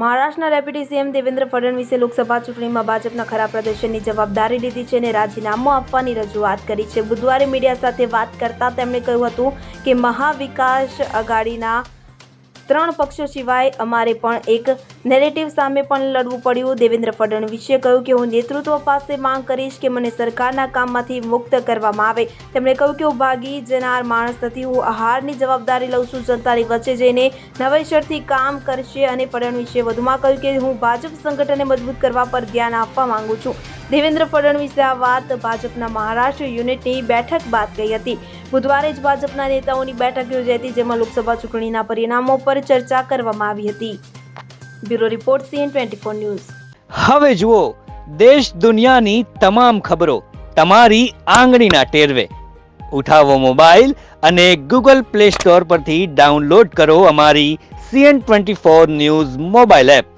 મહારાષ્ટ્રના deputy CM Devendra ફડણવીસે લોકસભા ચૂંટણીમાં ભાજપના ખરાબ પ્રદર્શનની જવાબદારી લીધી છે અને રાજીનામું આપવાની રજૂઆત કરી છે. બુધવારે મીડિયા સાથે વાત કરતા તેમણે કહ્યું હતું કે મહાવિકાસ આઘાડીના ત્રણ પક્ષો સિવાય અમારે પણ એક નેરેટિવ સામે પણ લડવું પડ્યું. દેવેન્દ્ર ફડણવીસે કહ્યું કે હું નેતૃત્વ પાસે માંગ કરીશ કે મને સરકારના કામમાંથી મુક્ત કરવામાં આવે. તેમણે કહ્યું કે હું ભાગી જનાર માણસ નથી. હું આહારની જવાબદારી લઉં છું. જનતાની વચ્ચે જઈને નવેસરથી કામ કરશે અને ફડણવીસે વધુમાં કહ્યું કે હું ભાજપ સંગઠનને મજબૂત કરવા પર ધ્યાન આપવા માંગુ છું. દેવેન્દ્ર ફડણવીસે આ વાત ભાજપના મહારાષ્ટ્ર યુનિટની બેઠક બાદ કહી હતી. બુધવારે જ ભાજપના નેતાઓની બેઠક યોજાઈ હતી, જેમાં લોકસભા ચૂંટણીના પરિણામો પર ચર્ચા કરવામાં આવી હતી. Bureau report CN twenty four news. હવે જુઓ, દેશ દુનિયાની તમામ ખબરો તમારી આંગળીના ટેરવે. ઉઠાવો મોબાઈલ અને ગૂગલ પ્લે સ્ટોર પરથી ડાઉનલોડ કરો અમારી CN twenty four news mobile app.